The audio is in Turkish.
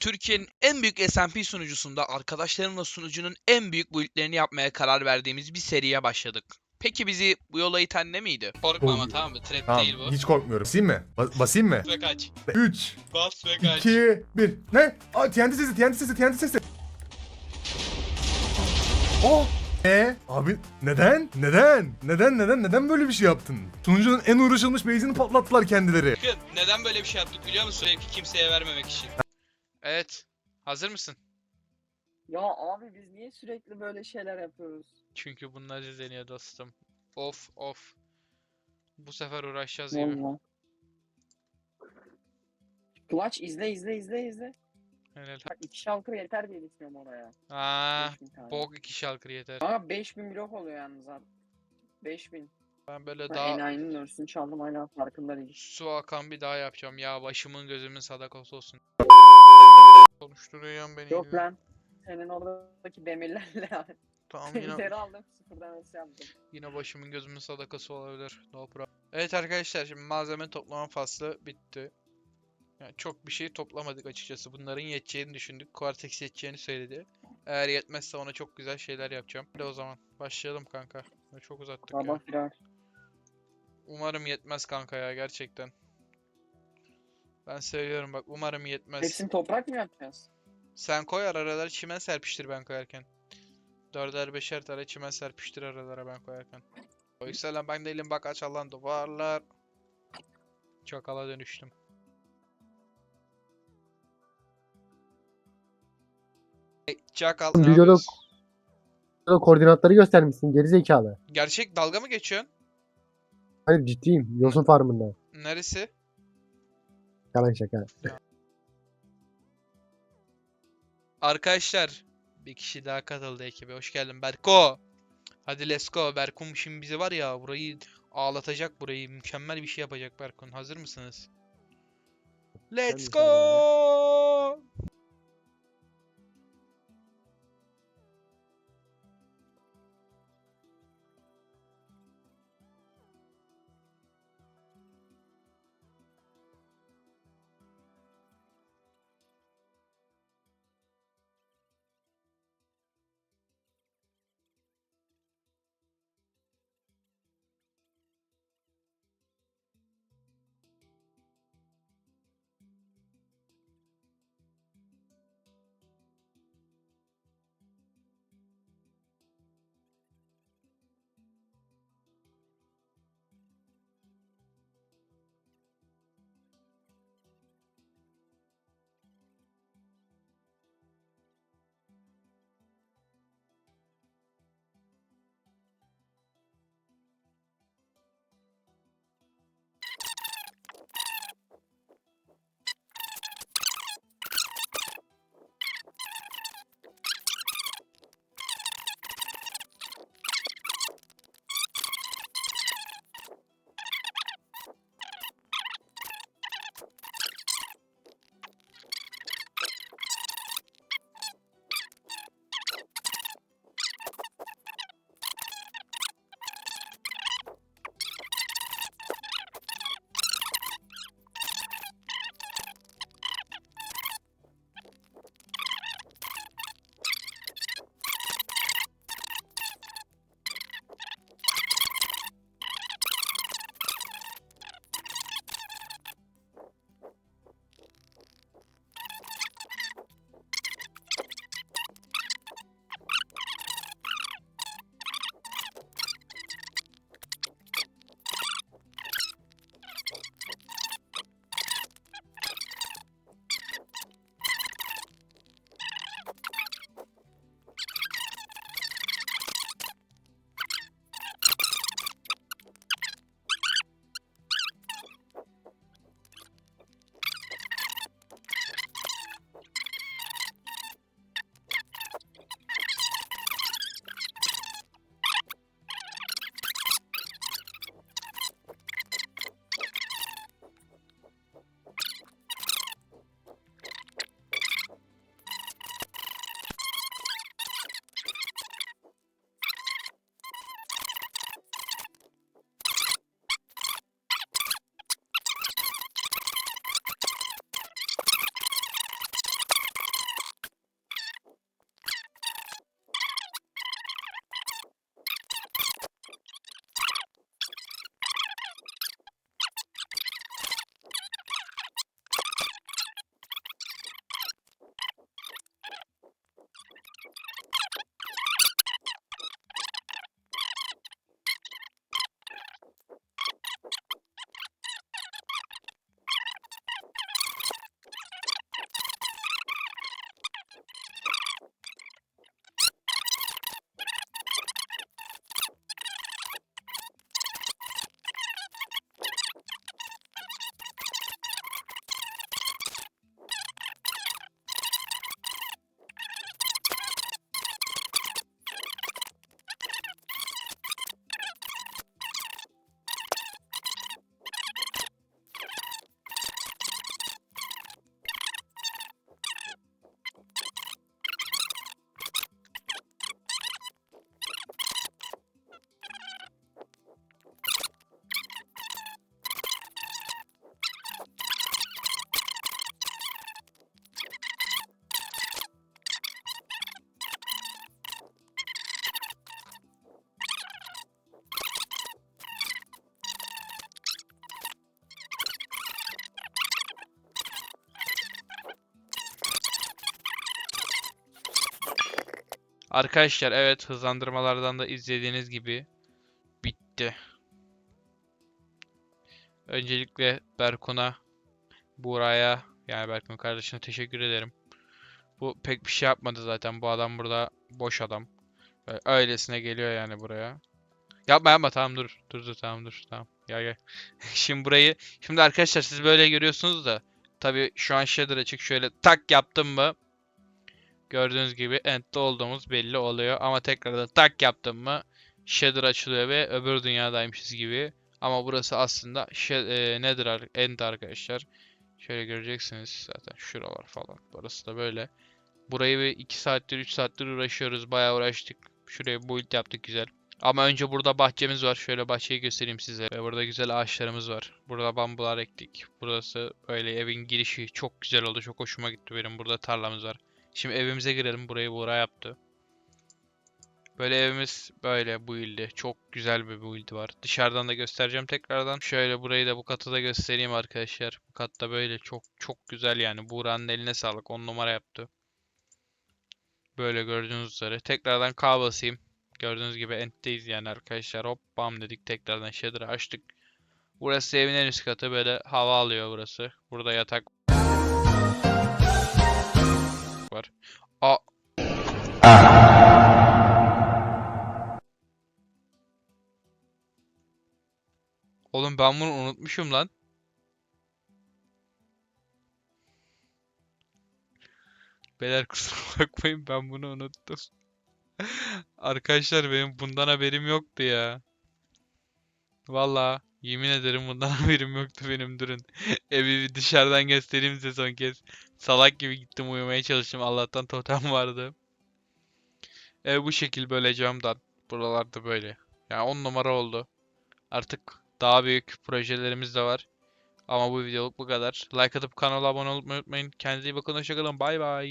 Türkiye'nin en büyük SMP sunucusunda arkadaşlarımla sunucunun en büyük build'lerini yapmaya karar verdiğimiz bir seriye başladık. Peki bizi bu yola iten ne miydi? Korkma ama tamam mı? Trap Tamam değil bu. hiç korkmuyorum. Basayım mı? Ba- basayım mı? Ve kaç. 3, Bas ve kaç. 2, 1. Ne? Aa TNT sesi, TNT sesi, TNT sesi. Oh! Ne? Abi neden? Neden? Neden? Neden? Neden böyle bir şey yaptın? Sunucunun en uğraşılmış base'ini patlattılar kendileri. Bakın neden böyle bir şey yaptık biliyor musun? Zevki kimseye vermemek için. Evet. Hazır mısın? Ya abi biz niye sürekli böyle şeyler yapıyoruz? Çünkü bunlar izleniyor dostum. Of of. Bu sefer uğraşacağız gibi. Valla. Clutch izle izle izle izle. Helal. Bak iki şalkır yeter diye düşünüyorum oraya. Aa, 5000 tane. bok iki şalkır yeter. Ama 5000 blok oluyor yalnız abi. 5000. Ben böyle Ben daha enayinin örsünü çaldım hala farkında değil. su akan bir daha yapacağım. Ya başımın gözümün sadakası olsun. Konuşturuyorsun beni. Yok yine. lan. Senin oradaki demirlerle abi. Tamam yine, Demirleri aldım sıfırdan nasıl yaptım. yine başımın gözümün sadakası olabilir. No problem. Evet arkadaşlar şimdi malzeme toplama faslı bitti. Yani çok bir şey toplamadık açıkçası. Bunların yeteceğini düşündük. Cortex yeteceğini söyledi. Eğer yetmezse ona çok güzel şeyler yapacağım. Hadi o zaman başlayalım kanka. Çok uzattık ya. Firar. Umarım yetmez kanka ya gerçekten. Ben söylüyorum bak umarım yetmez. Hepsini toprak mı yapacağız? Sen koy aralara çimen serpiştir ben koyarken. Dörder beşer tane çimen serpiştir aralara ben koyarken. O yükselen ben değilim bak aç Allah'ın duvarlar. Çakala dönüştüm. Hey, Çakal ne Videoda- yapıyorsun? Koordinatları göstermişsin geri zekalı. Gerçek dalga mı geçiyorsun? Hayır ciddiyim. Yosun farmında. Neresi? Yalan şaka. Arkadaşlar bir kişi daha katıldı ekibe. Hoş geldin Berko. Hadi let's go. Berkun şimdi bizi var ya burayı ağlatacak burayı. Mükemmel bir şey yapacak Berkun. Hazır mısınız? Let's go. Arkadaşlar evet hızlandırmalardan da izlediğiniz gibi bitti. Öncelikle Berkun'a, Buğra'ya yani Berkun kardeşine teşekkür ederim. Bu pek bir şey yapmadı zaten. Bu adam burada boş adam. Öylesine geliyor yani buraya. Yapma yapma tamam dur. Dur dur tamam dur tamam. Gel gel. Şimdi burayı şimdi arkadaşlar siz böyle görüyorsunuz da tabii şu an shader açık şöyle tak yaptım mı gördüğünüz gibi end'de olduğumuz belli oluyor ama tekrardan tak yaptım mı shader açılıyor ve öbür dünyadaymışız gibi. Ama burası aslında e, nedir end arkadaşlar. Şöyle göreceksiniz zaten şuralar falan. Burası da böyle. Burayı bir 2 saattir 3 saattir uğraşıyoruz. Bayağı uğraştık. Şuraya build yaptık güzel. Ama önce burada bahçemiz var. Şöyle bahçeyi göstereyim size. Ve burada güzel ağaçlarımız var. Burada bambular ektik. Burası böyle evin girişi çok güzel oldu. Çok hoşuma gitti benim. Burada tarlamız var. Şimdi evimize girelim. Burayı Buğra yaptı. Böyle evimiz böyle build'i. Çok güzel bir build var. Dışarıdan da göstereceğim tekrardan. Şöyle burayı da bu katı da göstereyim arkadaşlar. Bu katta böyle çok çok güzel yani. Buğra'nın eline sağlık. 10 numara yaptı. Böyle gördüğünüz üzere. Tekrardan K basayım. Gördüğünüz gibi end'deyiz yani arkadaşlar. Hop bam dedik. Tekrardan shader'ı açtık. Burası evin en üst katı. Böyle hava alıyor burası. Burada yatak var. Aa. Oğlum ben bunu unutmuşum lan. Beyler kusura bakmayın ben bunu unuttum. Arkadaşlar benim bundan haberim yoktu ya. Valla yemin ederim bundan haberim yoktu benim durun. Evi dışarıdan göstereyim size son kez. Salak gibi gittim uyumaya çalıştım. Allah'tan totem vardı. Ev bu şekil böyle camdan. Buralarda böyle. Yani 10 numara oldu. Artık daha büyük projelerimiz de var. Ama bu videoluk bu kadar. Like atıp kanala abone olmayı unutmayın. Kendinize iyi bakın. Hoşçakalın. Bay bay.